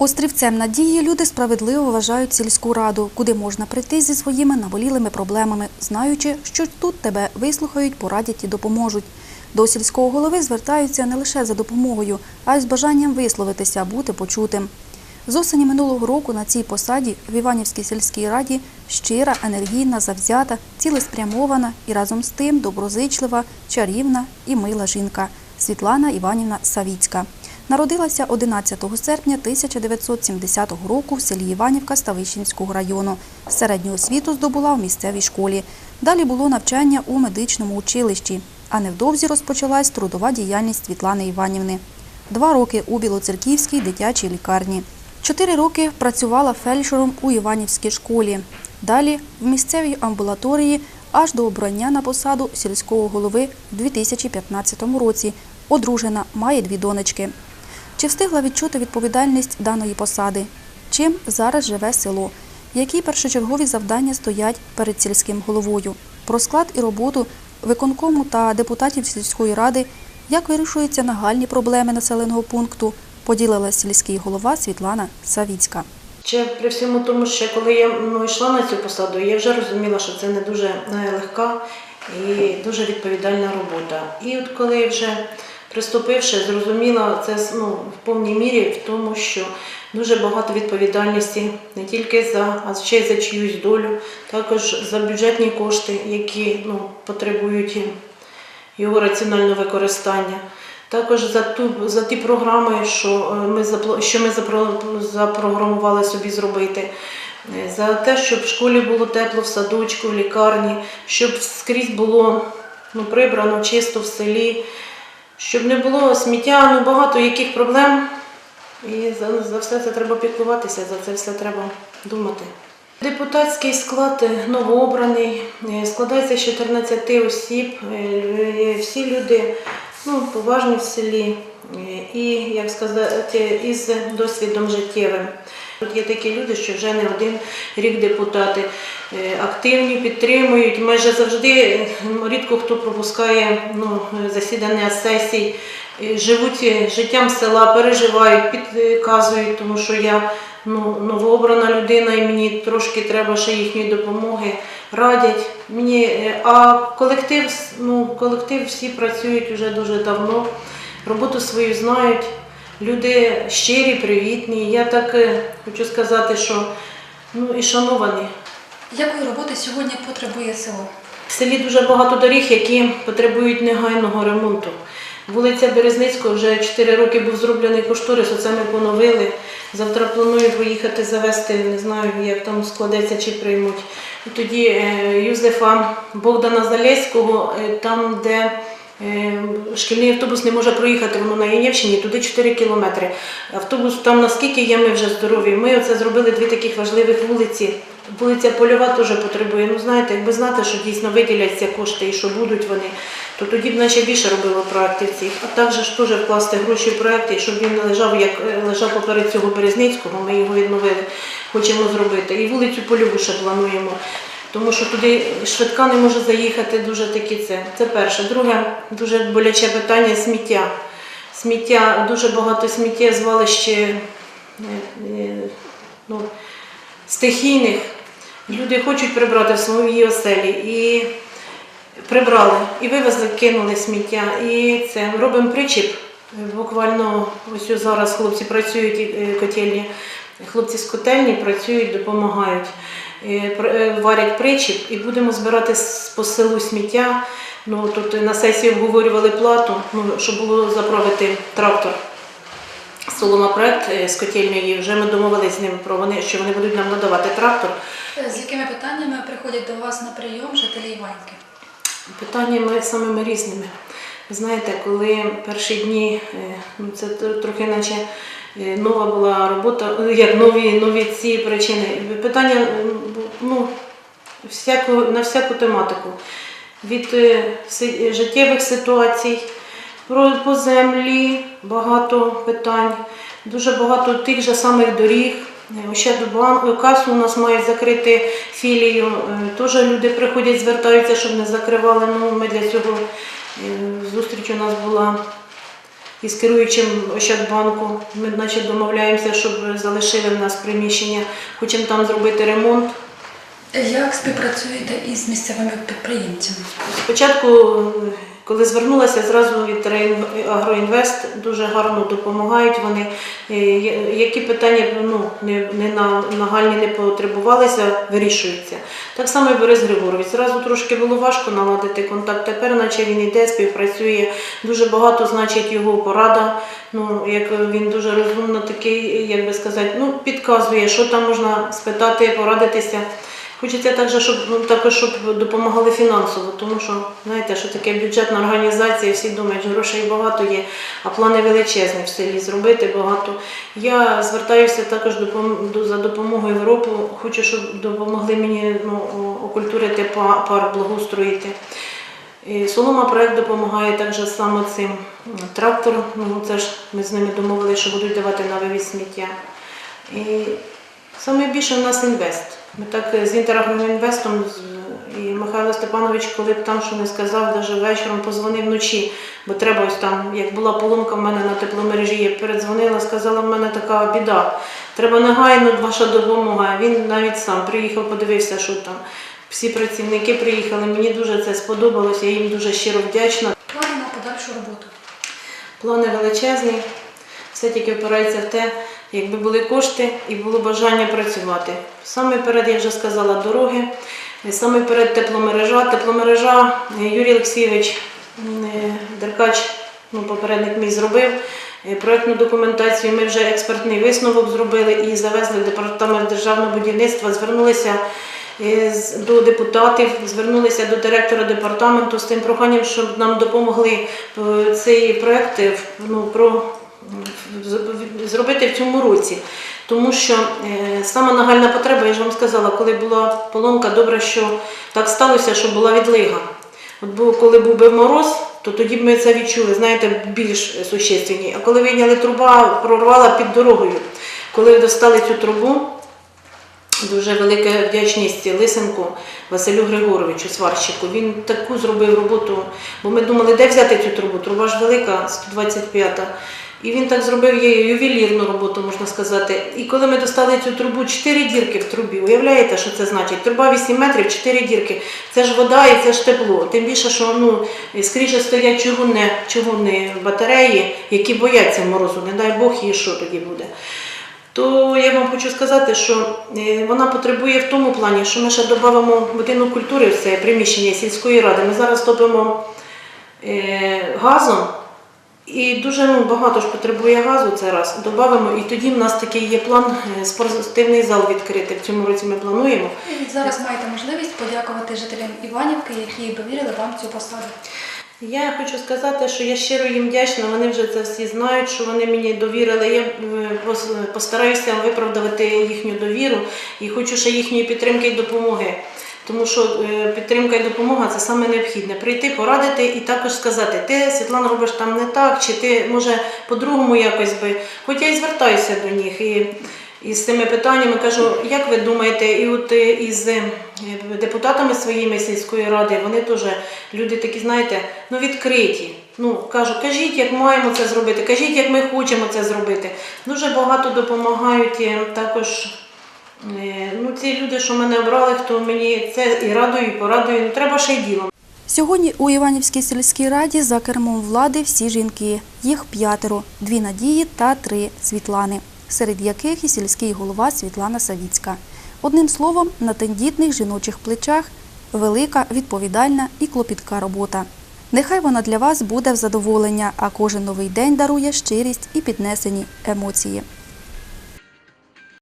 Острівцем надії люди справедливо вважають сільську раду, куди можна прийти зі своїми наболілими проблемами, знаючи, що тут тебе вислухають, порадять і допоможуть. До сільського голови звертаються не лише за допомогою, а й з бажанням висловитися, бути почутим. З осені минулого року на цій посаді в Іванівській сільській раді щира, енергійна, завзята, цілеспрямована і разом з тим доброзичлива, чарівна і мила жінка Світлана Іванівна Савіцька. Народилася 11 серпня 1970 року в селі Іванівка Ставищенського району. Середню освіту здобула в місцевій школі. Далі було навчання у медичному училищі, а невдовзі розпочалась трудова діяльність Світлани Іванівни. Два роки у Білоцерківській дитячій лікарні. Чотири роки працювала фельдшером у Іванівській школі. Далі в місцевій амбулаторії аж до обрання на посаду сільського голови в 2015 році. Одружена, має дві донечки. Чи встигла відчути відповідальність даної посади? Чим зараз живе село? Які першочергові завдання стоять перед сільським головою? Про склад і роботу виконкому та депутатів сільської ради, як вирішуються нагальні проблеми населеного пункту, поділилась сільський голова Світлана Савіцька. Ще при всьому тому, що коли я ну, йшла на цю посаду, я вже розуміла, що це не дуже е, легка і дуже відповідальна робота. І от коли вже приступивши, зрозуміла це ну, в повній мірі в тому, що дуже багато відповідальності не тільки за, а ще й за чиюсь долю, також за бюджетні кошти, які ну, потребують його раціонального використання. Також за ту за ті програми, що е, ми що ми запрограмували собі зробити. Е, За те, щоб в школі було тепло, в садочку, в лікарні, щоб скрізь було ну, прибрано, чисто в селі, щоб не було сміття, ну багато яких проблем. І за, за все це треба піклуватися, за це все треба думати. Депутатський склад е, новообраний, е, складається з 14 осіб. Е, Всі люди ну, поважні в селі і, як сказати, із досвідом життєвим. Тут є такі люди, що вже не один рік депутати е, активні, підтримують. Майже завжди рідко хто пропускає ну, засідання сесій, живуть життям села, переживають, підказують, тому що я ну, новообрана людина і мені трошки треба ще їхньої допомоги. Радять мені, е, а колектив, ну, колектив всі працюють вже дуже давно, роботу свою знають. Люди щирі, привітні. Я так е, хочу сказати, що ну і шановані. Якої роботи сьогодні потребує село? В селі дуже багато доріг, які потребують негайного ремонту. Вулиця Березницького вже 4 роки був зроблений кошторис, оце ми поновили. Завтра планую поїхати завести, не знаю, як там складеться чи приймуть. І тоді е, Юзефа Богдана Залєського, е, там, де шкільний автобус не може проїхати, воно на Янівщині, туди 4 кілометри. Автобус там наскільки є, ми вже здорові. Ми оце зробили дві таких важливих вулиці. Вулиця Польова теж потребує. Ну знаєте, якби знати, що дійсно виділяться кошти і що будуть вони, то тоді б наче більше робило проєктів цих. А також теж вкласти гроші в проєкти, щоб він не лежав, як е, лежав поперед цього Березницького, ми його відновили, хочемо зробити. І вулицю Польову ще плануємо. Тому що туди швидка не може заїхати дуже таки це. Це перше. Друге, дуже боляче питання сміття. Сміття, дуже багато сміття звалище е, е, ну, стихійних. Люди хочуть прибрати в своїй оселі і прибрали, і вивезли, кинули сміття. І це робимо причіп. Буквально ось зараз хлопці працюють, е, котельні, хлопці з котельні працюють, допомагають, варять причіп і будемо збирати з- по селу сміття. Ну, тут на сесії обговорювали плату, ну, щоб було заправити трактор. Солома проект е, з котельної, вже ми домовилися з ним про вони, що вони будуть нам надавати трактор. З якими питаннями приходять до вас на прийом жителі Іваньки? Питаннями самими різними. Знаєте, коли перші дні, е, ну це трохи наче е, нова була робота, ну, як нові, нові ці причини. Питання ну, всяку, на всяку тематику. Від е, життєвих ситуацій, по землі багато питань, дуже багато тих же самих доріг. Е, Ощадбан- касу у нас мають закрити філію. Е, Теж люди приходять, звертаються, щоб не закривали. Ну, ми для цього зустріч у нас була із керуючим Ощадбанку. Ми наче домовляємося, щоб залишили в нас приміщення, хочемо там зробити ремонт. Як співпрацюєте із місцевими підприємцями? Спочатку, коли звернулася, зразу від «Рейн- Агроінвест дуже гарно допомагають. Вони Е, які питання ну, не, не на, нагальні не потребувалися, вирішуються. Так само і Борис Григорович. Зразу трошки було важко наладити контакт. Тепер, наче він іде, співпрацює. Дуже багато значить його порада. Ну, як він дуже розумно такий, як би сказати, ну, підказує, що там можна спитати, порадитися. Хочеться також, щоб ну, також щоб допомагали фінансово, тому що знаєте, що таке бюджетна організація, всі думають, грошей багато є, а плани величезні в селі зробити багато. Я звертаюся також за допомогою в Європу. Хочу, щоб допомогли мені ну, окультурити па- парк, благоустроїти. І Солома проект допомагає також саме цим м, трактор. Ну це ж ми з ними домовилися, що будуть давати на вивіз сміття. І саме більше в нас інвест. Ми так з інтерагроінвестом і Михайло Степанович, коли б там що не сказав, навіть вечором позвонив вночі, бо треба ось там, як була поломка в мене на тепломережі, я передзвонила, сказала, в мене така біда. Треба негайно ваша допомога. Він навіть сам приїхав, подивився, що там. Всі працівники приїхали. Мені дуже це сподобалося, я їм дуже щиро вдячна. Плани на подальшу роботу. Плани величезні, все тільки впирається в те, якби були кошти і було бажання працювати. Саме перед, я вже сказала, дороги, саме перед тепломережа. Тепломережа е, Юрій Олексійович е, Деркач, ну, попередник мій зробив. е, Проектну документацію ми вже експертний висновок зробили і завезли в департамент державного будівництва, звернулися до депутатів, звернулися до директора департаменту з тим проханням, щоб нам допомогли цей проект е, ну, про зробити в цьому році. Тому що е, сама нагальна потреба, я ж вам сказала, коли була поломка, добре, що так сталося, що була відлига. От був, коли був би мороз, то тоді б ми це відчули, знаєте, більш существенні. А коли вийняли труба, прорвала під дорогою. Коли достали цю трубу, Дуже велика вдячність Лисенку Василю Григоровичу, сварщику. Він таку зробив роботу, бо ми думали, де взяти цю трубу. Труба ж велика, 125-та. І він так зробив її ювелірну роботу, можна сказати. І коли ми достали цю трубу, 4 дірки в трубі. Уявляєте, що це значить? Труба 8 метрів, 4 дірки. Це ж вода і це ж тепло. Тим більше, що ну, скоріше стоять чугунне, чугунні батареї, які бояться морозу. Не дай Бог, і що тоді буде. То я вам хочу сказати, що е, вона потребує в тому плані, що ми ще додамо будинок культури це приміщення сільської ради. Ми зараз топимо е, газом, і дуже ну, багато ж потребує газу це раз. Додамо, і тоді в нас такий є план е, спортивний зал відкрити. В цьому році ми плануємо. І зараз маєте можливість подякувати жителям Іванівки, які довірили вам цю посаду. Я хочу сказати, що я щиро їм вдячна. Вони вже це всі знають, що вони мені довірили. Я е, постараюся виправдати їхню довіру і хочу ще їхньої підтримки і допомоги. Тому що е, підтримка і допомога це саме необхідне. Прийти, порадити і також сказати, ти Світлана робиш там не так, чи ти може по-другому якось би. Хоч я і звертаюся до них. І, і з цими питаннями кажу, як ви думаєте, і от е, із е, депутатами своїми сільської ради, вони теж люди такі, знаєте, ну відкриті. Ну кажу, кажіть, як маємо це зробити, кажіть, як ми хочемо це зробити. Дуже багато допомагають також. Е, Ну, ці люди, що мене обрали, хто мені це і радує, і порадує, ну треба ще й ділом. Сьогодні у Іванівській сільській раді за кермом влади всі жінки. Їх п'ятеро, дві Надії та три Світлани, серед яких і сільський голова Світлана Савіцька. Одним словом, на тендітних жіночих плечах велика, відповідальна і клопітка робота. Нехай вона для вас буде в задоволення, а кожен новий день дарує щирість і піднесені емоції.